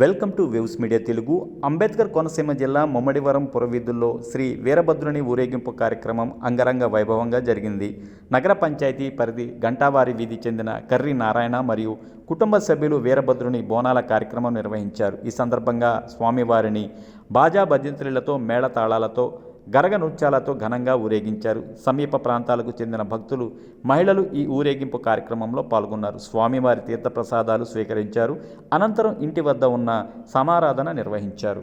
Welcome to waves media Telugu. Ambedkar Konaseema జిల్లా ముమ్మడివరం పురవీధుల్లో శ్రీ వీరభద్రుని ఊరేగింపు కార్యక్రమం అంగరంగ వైభవంగా జరిగింది. నగర పంచాయతీ పరిధి గంటావారి వీధి చెందిన కర్రి నారాయణ మరియు కుటుంబ సభ్యులు వీరభద్రుని బోనాల కార్యక్రమం నిర్వహించారు. ఈ సందర్భంగా స్వామివారిని బాజా భజంత్రులతో మేళతాళాలతో గరగ నృత్యాలతో ఘనంగా ఊరేగించారు. సమీప ప్రాంతాలకు చెందిన భక్తులు మహిళలు ఈ ఊరేగింపు కార్యక్రమంలో పాల్గొన్నారు. స్వామివారి తీర్థప్రసాదాలు స్వీకరించారు. అనంతరం ఇంటి వద్ద ఉన్న సమారాధన నిర్వహించారు.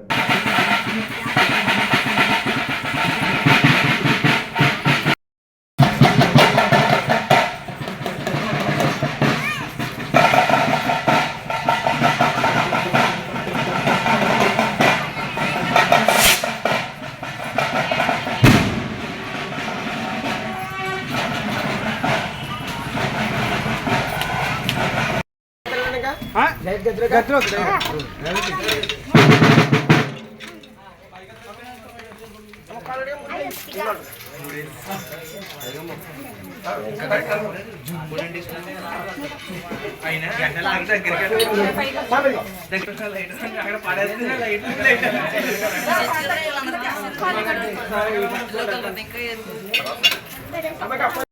అక్కడ పడేస్తే లైట్ ఇంకా